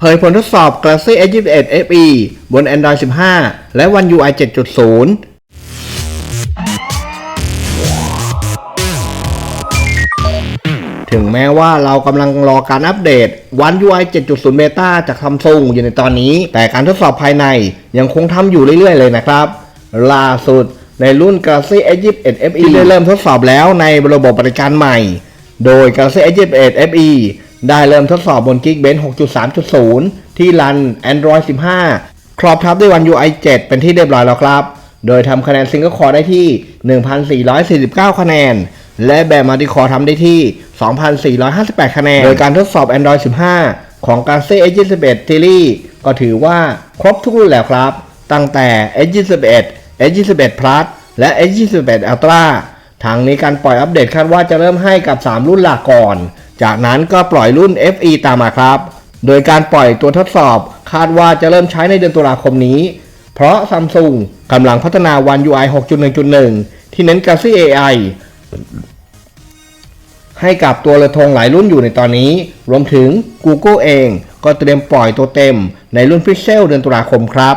เผยผลทดสอบ Galaxy S21 FE บน Android 15 และ One UI 7.0 ถึงแม้ว่าเรากำลังรอการอัปเดต One UI 7.0 Beta จากซัมซุงอยู่ในตอนนี้ แต่การทดสอบภายในยังคงทำอยู่เรื่อยๆเลยนะครับ ล่าสุดในรุ่น Galaxy S21 FE ที่ได้เริ่มทดสอบแล้วในระบบบริการใหม่ โดย Galaxy S21 FE ได้เริ่มทดสอบบน Geekbench 6.3.0 ที่รัน Android 15 ครอบทับด้วย One UI 7 เป็นที่เรียบร้อยแล้วครับ โดยทำคะแนนซิงเกิลคอร์ได้ที่ 1,449 คะแนน และแบบมัลติคอร์ทำได้ที่ 2,458 คะแนน โดยการทดสอบ Android 15 ของ Galaxy S21 Series ก็ถือว่าครบทุกรุ่นแล้วครับ ตั้งแต่ S21 S21 Plus และ S21 Ultra ทางนี้การปล่อยอัปเดตคาดว่าจะเริ่มให้กับ 3 รุ่นหลักก่อน จากนั้นก็ปล่อยรุ่น FE ตามมาครับ โดยการปล่อยตัวทดสอบคาดว่าจะเริ่มใช้ในเดือนตุลาคมนี้ เพราะซัมซุงกำลังพัฒนา One UI 6.1.1 ที่เน้น Galaxy AI ให้กับตัวเรือธงหลายรุ่นอยู่ในตอนนี้ รวมถึง Google เองก็เตรียมปล่อยตัวเต็มในรุ่น Pixel เดือนตุลาคมครับ